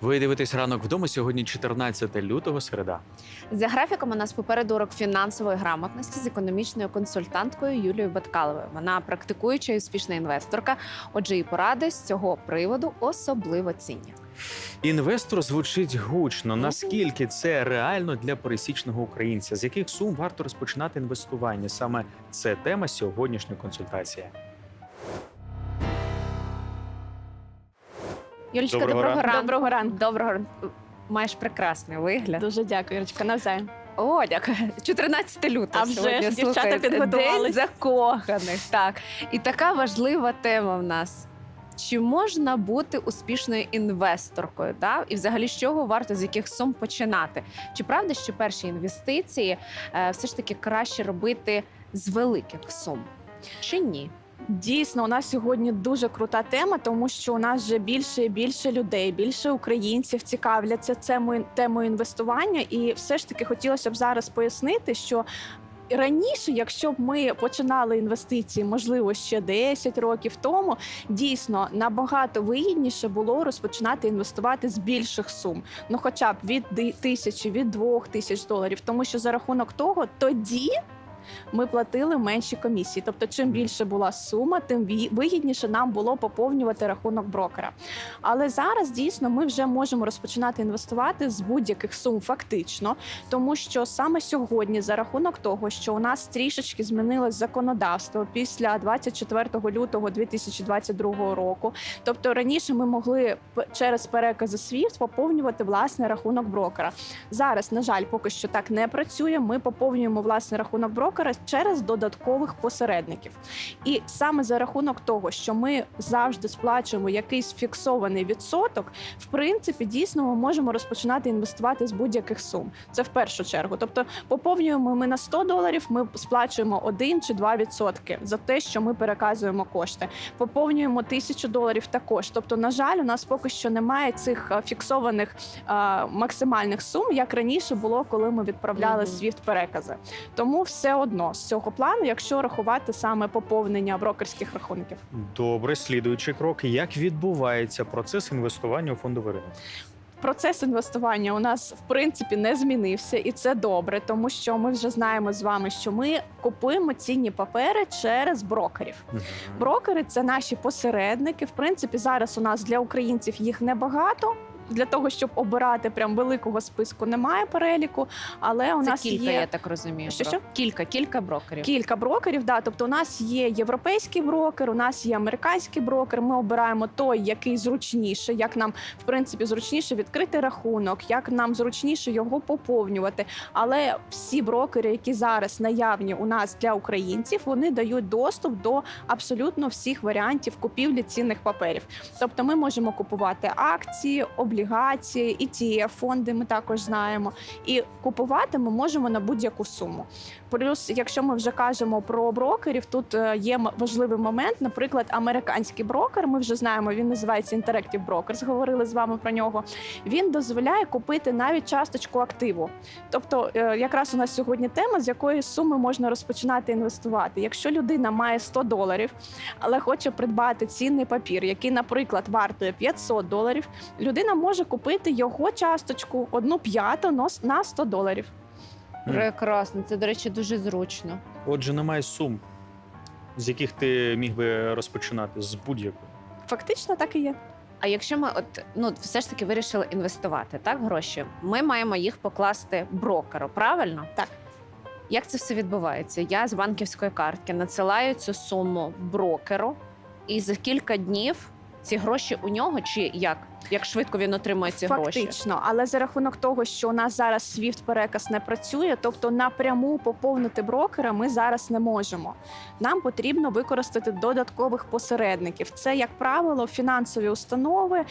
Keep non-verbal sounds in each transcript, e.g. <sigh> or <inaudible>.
Ви дивитесь ранок вдома. Сьогодні 14 лютого, середа. За графіком у нас попереду урок фінансової грамотності з економічною консультанткою Юлією Баткаловою. Вона практикуюча і успішна інвесторка. Отже, і поради з цього приводу особливо цінні. Інвестор звучить гучно. Наскільки це реально для пересічного українця? З яких сум варто розпочинати інвестування? Саме це тема сьогоднішньої консультації. Юлічка, Доброго доброго, ранку. Доброго ранку. Доброго ранку. Маєш прекрасний вигляд. Дуже дякую, Ірочка, навзаєм. О, дякую. <laughs> 14 лютого. А вже сьогодні, ж, дівчата слухай, підготувались. День закоханих. Так. І така важлива тема в нас. Чи можна бути успішною інвесторкою? Так? І взагалі з чого варто з яких сум починати? Чи правда, що перші інвестиції е, все ж таки краще робити з великих сум? Чи ні? Дійсно, у нас сьогодні дуже крута тема, тому що у нас вже більше і більше людей, більше українців цікавляться цемою темою інвестування. І все ж таки хотілося б зараз пояснити, що. Раніше, якщо б ми починали інвестиції, можливо, ще 10 років тому, дійсно набагато вигідніше було розпочинати інвестувати з більших сум, ну хоча б від тисячі, від двох тисяч доларів, тому що за рахунок того тоді. Ми платили менші комісії. Тобто, чим більше була сума, тим вигідніше нам було поповнювати рахунок брокера. Але зараз дійсно ми вже можемо розпочинати інвестувати з будь-яких сум, фактично, тому що саме сьогодні, за рахунок того, що у нас трішечки змінилось законодавство після 24 лютого 2022 року. Тобто раніше ми могли через перекази SWIFT поповнювати власний рахунок брокера. Зараз, на жаль, поки що так не працює. Ми поповнюємо власний рахунок брокера через додаткових посередників. І саме за рахунок того, що ми завжди сплачуємо якийсь фіксований відсоток, в принципі, дійсно ми можемо розпочинати інвестувати з будь-яких сум. Це в першу чергу. Тобто, поповнюємо ми на 100 доларів, ми сплачуємо 1 чи 2 відсотки за те, що ми переказуємо кошти. Поповнюємо тисячу доларів також. Тобто, на жаль, у нас поки що немає цих е, фіксованих е, максимальних сум, як раніше було, коли ми відправляли. SWIFT перекази. Тому все одно з цього плану, якщо рахувати саме поповнення брокерських рахунків. Добре, слідуючий крок. Як відбувається процес інвестування у фондовий ринок? Процес інвестування у нас в принципі не змінився, і це добре, тому що ми вже знаємо з вами, що ми купуємо цінні папери через брокерів. Брокери це наші посередники. В принципі, зараз у нас для українців їх небагато. Для того щоб обирати прям великого списку, немає переліку, але у Це нас кілька, є я так розумію. Що, що? Кілька, кілька брокерів. Кілька брокерів, да. Тобто, у нас є європейський брокер, у нас є американський брокер. Ми обираємо той, який зручніше, як нам в принципі зручніше відкрити рахунок, як нам зручніше його поповнювати. Але всі брокери, які зараз наявні у нас для українців, вони дають доступ до абсолютно всіх варіантів купівлі цінних паперів. Тобто, ми можемо купувати акції, облігації, ETF, фонди. Ми також знаємо. І купувати ми можемо на будь-яку суму. Плюс, якщо ми вже кажемо про брокерів, тут е, є важливий момент. Наприклад, американський брокер. Ми вже знаємо, він називається Interactive Brokers, Говорили з вами про нього. Він дозволяє купити навіть часточку активу. Тобто, е, якраз у нас сьогодні тема, з якої суми можна розпочинати інвестувати. Якщо людина має 100 доларів, але хоче придбати цінний папір, який, наприклад, вартує 500 доларів, людина може купити його часточку одну п'яту нос- на 100 доларів. Прекрасно. Це, до речі, дуже зручно. Отже, немає сум, з яких ти міг би розпочинати з будь-якої. Фактично так і є. А якщо ми от ну все ж таки вирішили інвестувати так гроші, ми маємо їх покласти брокеру, правильно? Так. Як це все відбувається? Я з банківської картки надсилаю цю суму брокеру, і за кілька днів ці гроші у нього чи як? Як швидко він отримує ці гроші? Фактично, але за рахунок того, що у нас зараз SWIFT переказ не працює, тобто напряму поповнити брокера ми зараз не можемо. Нам потрібно використати додаткових посередників. Це, як правило, фінансові установи.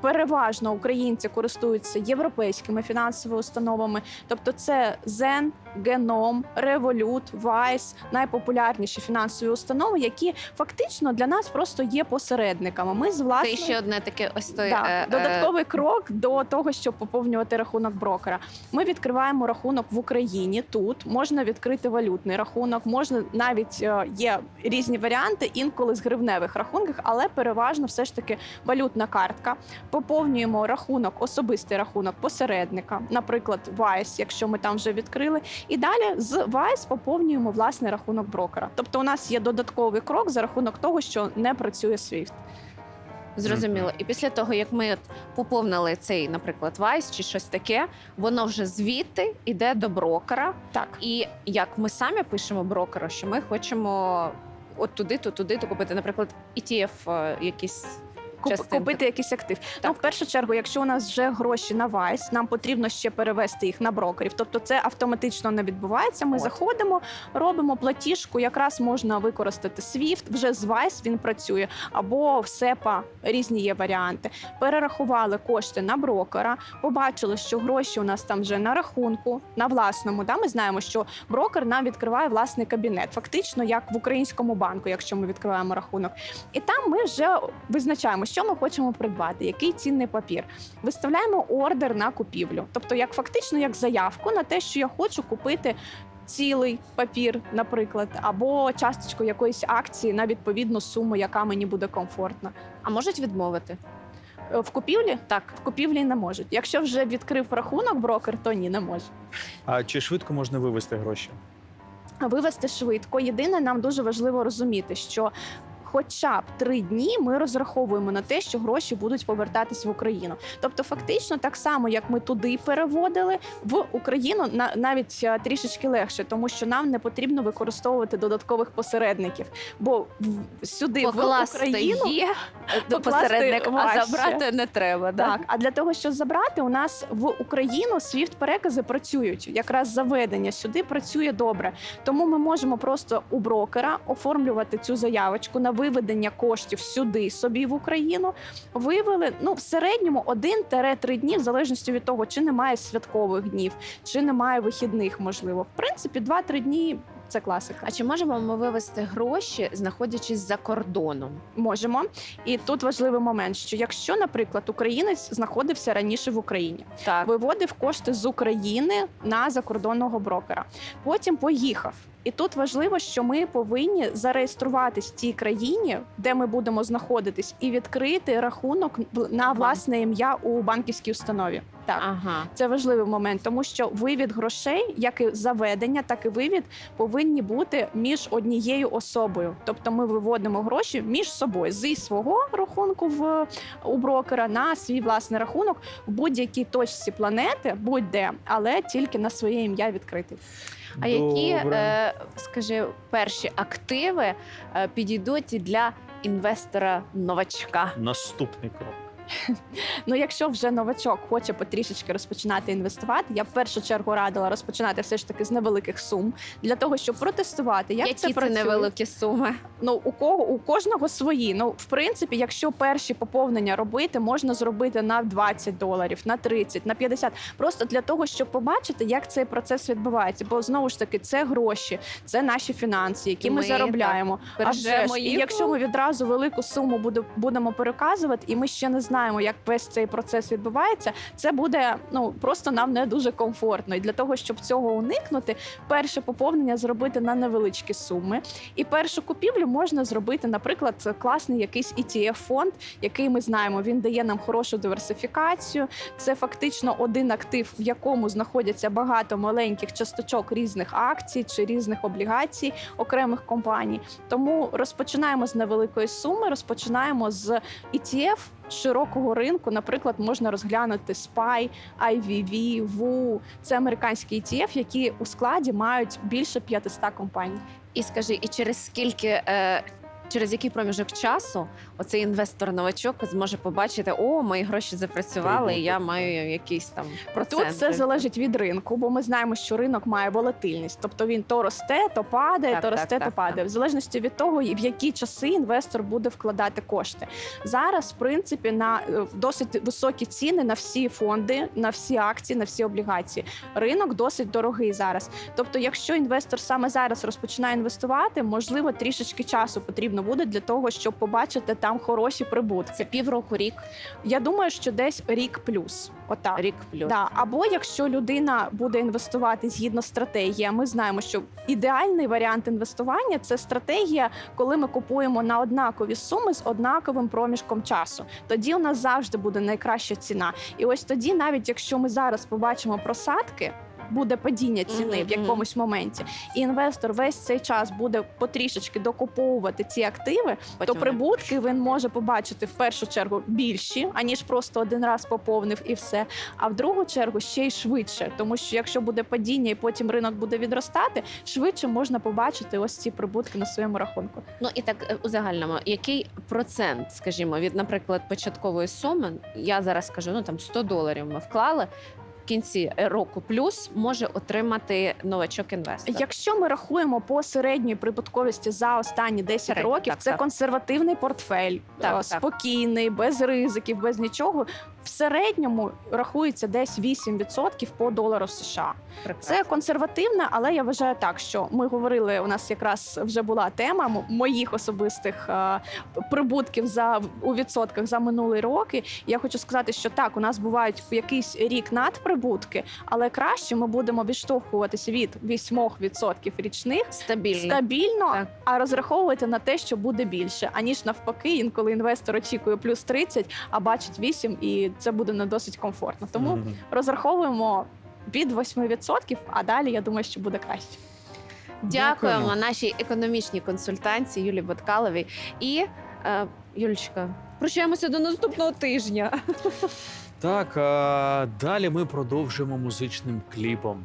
Переважно українці користуються європейськими фінансовими установами, тобто це Zen, Genom, Revolut, Wise, найпопулярніші фінансові установи, які фактично для нас просто є посередниками. Ми з Це ще одне таке ось той Да. Так, е, е, додатковий крок до того, щоб поповнювати рахунок брокера. Ми відкриваємо рахунок в Україні. Тут можна відкрити валютний рахунок, можна навіть е, є різні варіанти, інколи з гривневих рахунків, але переважно все ж таки валютна картка. Поповнюємо рахунок, особистий рахунок посередника, наприклад, Vice, якщо ми там вже відкрили. І далі з Vice поповнюємо власний рахунок брокера. Тобто, у нас є додатковий крок за рахунок того, що не працює SWIFT. Зрозуміло. І після того, як ми от поповнили цей, наприклад, вайс чи щось таке, воно вже звідти йде до брокера. Так. І як ми самі пишемо брокеру, що ми хочемо от туди, то туди, то купити, наприклад, ETF е, якісь. Частинки. купити якийсь актив. Ну, в першу чергу, якщо у нас вже гроші на Vice, нам потрібно ще перевести їх на брокерів. Тобто це автоматично не відбувається. Ми От. заходимо, робимо платіжку. Якраз можна використати SWIFT, вже з Vice він працює, або в SEPA, різні є варіанти. Перерахували кошти на брокера, побачили, що гроші у нас там вже на рахунку, на власному. Да? Ми знаємо, що брокер нам відкриває власний кабінет, фактично як в українському банку, якщо ми відкриваємо рахунок. І там ми вже визначаємо, що ми хочемо придбати, який цінний папір. Виставляємо ордер на купівлю, тобто як фактично як заявку на те, що я хочу купити. Цілий папір, наприклад, або часточку якоїсь акції на відповідну суму, яка мені буде комфортна. А можуть відмовити? Е, В купівлі так, в купівлі не можуть. Якщо вже відкрив рахунок брокер, то ні, не може. А чи швидко можна вивести гроші? вивести швидко. Єдине, нам дуже важливо розуміти, що. Хоча б три дні ми розраховуємо на те, що гроші будуть повертатись в Україну. Тобто, фактично, так само як ми туди переводили в Україну, на навіть е, трішечки легше, тому що нам не потрібно використовувати додаткових посередників. Бо в- сюди в Україну є до покласти посередник, а забрати не треба. Да? так, а для того, щоб забрати, у нас в Україну SWIFT перекази працюють. Якраз заведення сюди працює добре. Тому ми можемо просто у брокера оформлювати цю заявочку на виведення коштів сюди собі в Україну. Вивели ну в середньому 1-3 дні, в залежності від того, чи немає святкових днів, чи немає вихідних, можливо. В принципі, 2-3 дні це класика. А чи можемо ми вивести гроші, знаходячись за кордоном? Можемо. І тут важливий момент, що якщо, наприклад, українець знаходився раніше в Україні. Так. виводив кошти з України на закордонного брокера. Потім поїхав. І тут важливо, що ми повинні зареєструватись в тій країні, де ми будемо знаходитись, і відкрити рахунок на власне ім'я у банківській установі. Так. Ага. Це важливий момент, тому що вивід грошей, як і заведення, так і вивід повинні бути між однією особою. Тобто ми виводимо гроші між собою зі свого рахунку в у брокера на свій власний рахунок в будь-якій точці планети, будь-де, але тільки на своє ім'я відкритий. А які, Добре. е, скажи, перші активи е, підійдуть для інвестора новачка? Наступний крок. <laughs> Ну, якщо вже новачок хоче потрішечки розпочинати інвестувати, я в першу чергу радила розпочинати все ж таки з невеликих сум для того, щоб протестувати, як які це це працює. невеликі суми? Ну у кого у кожного свої. Ну в принципі, якщо перші поповнення робити, можна зробити на 20 доларів, на 30, на 50. Просто для того, щоб побачити, як цей процес відбувається. Бо знову ж таки, це гроші, це наші фінанси, які ми, ми, заробляємо. А вже ж, і якщо ми відразу велику суму будемо переказувати, і ми ще не знаємо, як весь цей процес відбувається, це буде ну просто нам не дуже комфортно. І для того, щоб цього уникнути, перше поповнення зробити на невеличкі суми. І першу купівлю можна зробити, наприклад, класний якийсь etf фонд який ми знаємо. Він дає нам хорошу диверсифікацію. Це фактично один актив, в якому знаходяться багато маленьких часточок різних акцій чи різних облігацій окремих компаній. Тому розпочинаємо з невеликої суми, розпочинаємо з ETF широкого ринку. Наприклад, можна розглянути SPY, IVV, WU. Це американські ETF, які у складі мають більше 500 компаній. І скажи, і через скільки. Е, Через який проміжок часу оцей інвестор-новачок зможе побачити, о, мої гроші запрацювали, і я маю якийсь там процент. Тут все залежить від ринку, бо ми знаємо, що ринок має волатильність, тобто він то росте, то падає, Так, то росте, так, то падає, в залежності від того, і в які часи інвестор буде вкладати кошти. Зараз, в принципі, на е, досить високі ціни на всі фонди, на всі акції, на всі облігації. Ринок досить дорогий зараз. Тобто, якщо інвестор саме зараз розпочинає інвестувати, можливо, трішечки часу потрібно потрібно буде для того, щоб побачити там хороші прибутки. Це півроку, рік, Я думаю, що десь рік плюс. Отак. рік плюс. Да. Або якщо людина буде інвестувати згідно стратегії, а ми знаємо, що ідеальний варіант інвестування це стратегія, коли ми купуємо на однакові суми з однаковим проміжком часу. Тоді у нас завжди буде найкраща ціна. І ось тоді, навіть якщо ми зараз побачимо просадки. Буде падіння ціни в якомусь моменті, і інвестор весь цей час буде потрішечки докуповувати ці активи, Потім то прибутки він може побачити в першу чергу більші, аніж просто один раз поповнив і все. А в другу чергу ще й швидше, тому що якщо буде падіння і потім ринок буде відростати, швидше можна побачити ось ці прибутки на своєму рахунку. Ну і так е, у загальному, який процент, скажімо, від, наприклад, початкової суми, я зараз скажу, ну там 100 доларів ми вклали. Кінці року плюс може отримати новачок інвестор. Якщо ми рахуємо по середньої прибутковості за останні 10 Середньо, років, так, це так. консервативний портфель, Так, е, так. спокійний, без ризиків, без нічого. В середньому рахується десь 8% по долару США. Прекрасно. Це консервативне, але я вважаю так, що ми говорили. У нас якраз вже була тема моїх особистих е, прибутків за у відсотках за минулі роки. Я хочу сказати, що так, у нас бувають в якийсь рік надприбутки, але краще ми будемо відштовхуватися від 8% річних. стабільно. Стабільно, Так. а розраховувати на те, що буде більше, аніж навпаки, інколи інвестор очікує плюс 30, а бачить 8, і це буде не досить комфортно. Тому Мгм. розраховуємо від 8%, а далі я думаю, що буде краще. Дякуємо Дякуємо. нашій економічній консультанці Юлі Баткаловій. І е, Юлічка, прощаємося до наступного тижня. Так, а далі ми продовжимо музичним кліпом.